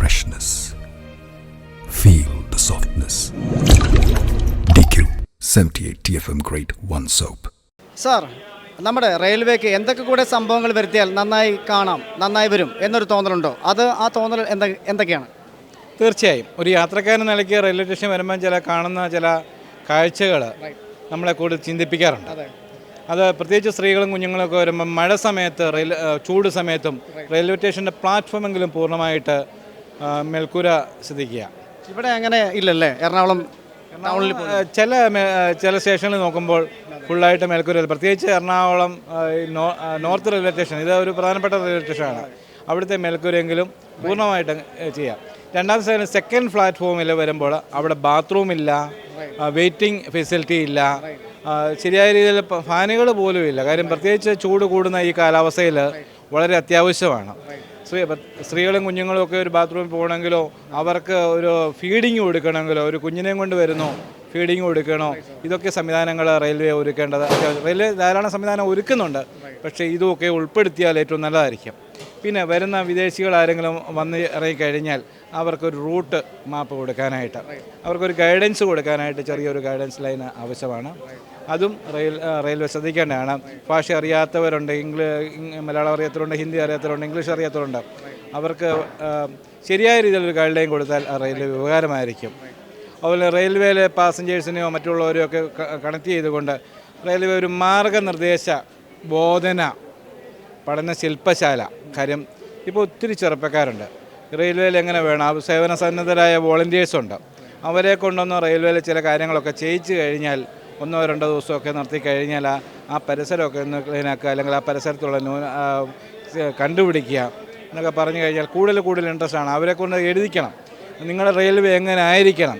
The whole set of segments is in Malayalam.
freshness. Feel the softness. DQ 78 TFM Grade 1 Soap. Sir നമ്മുടെ റെയിൽവേക്ക് എന്തൊക്കെ കൂടെ സംഭവങ്ങൾ വരുത്തിയാൽ നന്നായി കാണാം നന്നായി വരും എന്നൊരു തോന്നലുണ്ടോ? അത് ആ തോന്നൽ എന്ത എന്തൊക്കെയാണ്? തീർച്ചയായും. ഒരു യാത്രക്കാരൻ നിലയ്ക്ക് റെയിൽവേ സ്റ്റേഷൻ വരുമ്പോൾ ചില കാണുന്ന ചില കാഴ്ചകൾ നമ്മളെ കൂടുതൽ ചിന്തിപ്പിക്കാറുണ്ട്. അത്. പ്രത്യേകിച്ച് സ്ത്രീകളും കുഞ്ഞുങ്ങളൊക്കെ വരുമ്പോൾ മഴ സമയത്ത് റെയിൽ ചൂട് സമയത്തും റെയിൽവേ സ്റ്റേഷന്റെ പ്ലാറ്റ്ഫോമെങ്കിലും പൂർണമായിട്ട് മേൽക്കൂര സിദ്ദിഖിയ ഇവിടെ അങ്ങനെ ഇല്ലല്ലേ? എറണാകുളം ടൗണിൽ ചില ചില സ്റ്റേഷനിൽ നോക്കുമ്പോൾ ഫുള്ളായിട്ട് മേൽക്കൂര പ്രത്യേകിച്ച് എറണാകുളം നോർത്ത് റെയിൽവേ സ്റ്റേഷൻ. ഇത് ഒരു പ്രധാനപ്പെട്ട റെയിൽവേ സ്റ്റേഷനാണ്. അവിടുത്തെ മേൽക്കൂരെങ്കിലും പൂർണമായിട്ട് ചെയ്യാം. രണ്ടാമത്തെ സൈഡിൽ സെക്കൻഡ് പ്ലാറ്റ്ഫോമിൽ വരുമ്പോൾ അവിടെ ബാത്റൂം ഇല്ല വെയിറ്റിംഗ് ഫെസിലിറ്റി ഇല്ല ശരിയായ രീതിയിൽ ഫാനുകൾ പോലും ഇല്ല. കാര്യം പ്രത്യേകിച്ച് ചൂട് കൂടുന്ന ഈ കാലാവസ്ഥയിൽ വളരെ അത്യാവശ്യമാണ്. സ്ത്രീ സ്ത്രീകളും കുഞ്ഞുങ്ങളും ഒക്കെ ഒരു ബാത്റൂമിൽ പോകണമെങ്കിലോ അവർക്ക് ഒരു ഫീഡിങ് കൊടുക്കണമെങ്കിലോ ഒരു കുഞ്ഞിനെയും കൊണ്ട് വരുന്നു ഫീഡിങ് കൊടുക്കണോ? ഇതൊക്കെ സംവിധാനങ്ങൾ റെയിൽവേ ഒരുക്കേണ്ടത്. റെയിൽവേ ധാരാളം സംവിധാനം ഒരുക്കുന്നുണ്ട്. പക്ഷേ ഇതുമൊക്കെ ഉൾപ്പെടുത്തിയാൽ ഏറ്റവും നല്ലതായിരിക്കും. പിന്നെ വരുന്ന വിദേശികൾ ആരെങ്കിലും വന്ന് ഇറങ്ങിക്കഴിഞ്ഞാൽ അവർക്കൊരു റൂട്ട് മാപ്പ് കൊടുക്കാനായിട്ട് അവർക്കൊരു ഗൈഡൻസ് കൊടുക്കാനായിട്ട് ചെറിയൊരു ഗൈഡൻസ് ലൈൻ ആവശ്യമാണ്. അതും റെയിൽ റെയിൽവേ ശ്രദ്ധിക്കേണ്ടതാണ്. ഭാഷ അറിയാത്തവരുണ്ട് ഇംഗ്ലീഷ് മലയാളം അറിയാത്തവരുണ്ട് ഹിന്ദി അറിയാത്തവരുണ്ട് ഇംഗ്ലീഷ് അറിയാത്തവരുണ്ട് അവർക്ക് ശരിയായ രീതിയിൽ ഒരു ഗൈഡ് ലൈൻ കൊടുത്താൽ റെയിൽവേ ഉപകാരമായിരിക്കും. അതുപോലെ റെയിൽവേയിലെ പാസഞ്ചേഴ്സിനെയോ മറ്റുള്ളവരെയോ ഒക്കെ കണക്ട് ചെയ്തുകൊണ്ട് റെയിൽവേ ഒരു മാർഗനിർദ്ദേശ ബോധന പഠന ശില്പശാല. കാര്യം ഇപ്പോൾ ഒത്തിരി ചെറുപ്പക്കാരുണ്ട്. റെയിൽവേയിൽ എങ്ങനെ വേണം? സേവന സന്നദ്ധരായ വോളണ്ടിയേഴ്സ് ഉണ്ട് അവരെ കൊണ്ടൊന്ന് റെയിൽവേയിൽ ചില കാര്യങ്ങളൊക്കെ ചെയ്യിച്ചു കഴിഞ്ഞാൽ ഒന്നോ രണ്ടോ ദിവസമൊക്കെ നടത്തി കഴിഞ്ഞാൽ ആ പരിസരമൊക്കെ ഒന്ന് ക്ലീനാക്കുക അല്ലെങ്കിൽ ആ പരിസരത്തുള്ള ന്യൂന കണ്ടുപിടിക്കുക എന്നൊക്കെ പറഞ്ഞു കഴിഞ്ഞാൽ കൂടുതൽ കൂടുതൽ ഇൻട്രസ്റ്റ് ആണ്. അവരെ കൊണ്ട് എഴുതിക്കണം. നിങ്ങളുടെ റെയിൽവേ എങ്ങനെ ആയിരിക്കണം?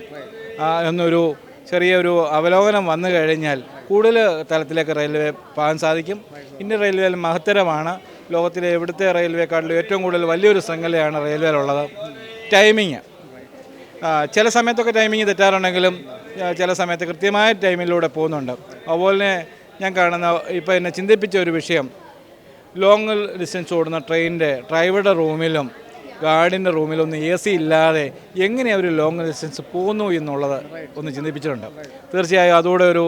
എന്നൊരു ചെറിയൊരു അവലോകനം വന്നു കഴിഞ്ഞാൽ കൂടുതൽ തലത്തിലേക്ക് റെയിൽവേ പോകാൻ സാധിക്കും. ഇന്ത്യൻ റെയിൽവേയിൽ മഹത്തരമാണ്. ലോകത്തിലെ എവിടുത്തെ റെയിൽവേക്കാട്ടിലും ഏറ്റവും കൂടുതൽ വലിയൊരു ശൃംഖലയാണ് റെയിൽവേയിലുള്ളത് ടൈമിങ് ചില സമയത്തൊക്കെ ടൈമിങ് തെറ്റാറുണ്ടെങ്കിലും ചില സമയത്ത് കൃത്യമായ ടൈമിലൂടെ പോകുന്നുണ്ട്. അതുപോലെ ഞാൻ കാണുന്ന ഇപ്പോൾ എന്നെ ചിന്തിപ്പിച്ച ഒരു വിഷയം ലോങ് ഡിസ്റ്റൻസ് ഓടുന്ന ട്രെയിനിന്റെ ഡ്രൈവറുടെ റൂമിലും ഗാർഡിന്റെ റൂമിലൊന്നും എ സി ഇല്ലാതെ എങ്ങനെ അവർ ലോങ് ഡിസ്റ്റൻസ് പോകുന്നു എന്നുള്ളത് ഒന്ന് ചിന്തിപ്പിച്ചിട്ടുണ്ട്. തീർച്ചയായും അതുകൂടെ ഒരു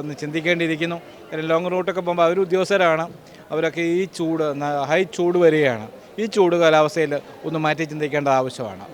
ഒന്ന് ചിന്തിക്കേണ്ടിയിരിക്കുന്നു. കാര്യം ലോങ് റൂട്ടൊക്കെ പോകുമ്പോൾ അവർ ഉദ്യോഗസ്ഥരാണ്. അവരൊക്കെ ഈ ചൂട് ഹൈ ചൂട് വരികയാണ് ഈ ചൂട് കാലാവസ്ഥയിൽ ഒന്ന് മാറ്റി ചിന്തിക്കേണ്ട ആവശ്യമാണ്.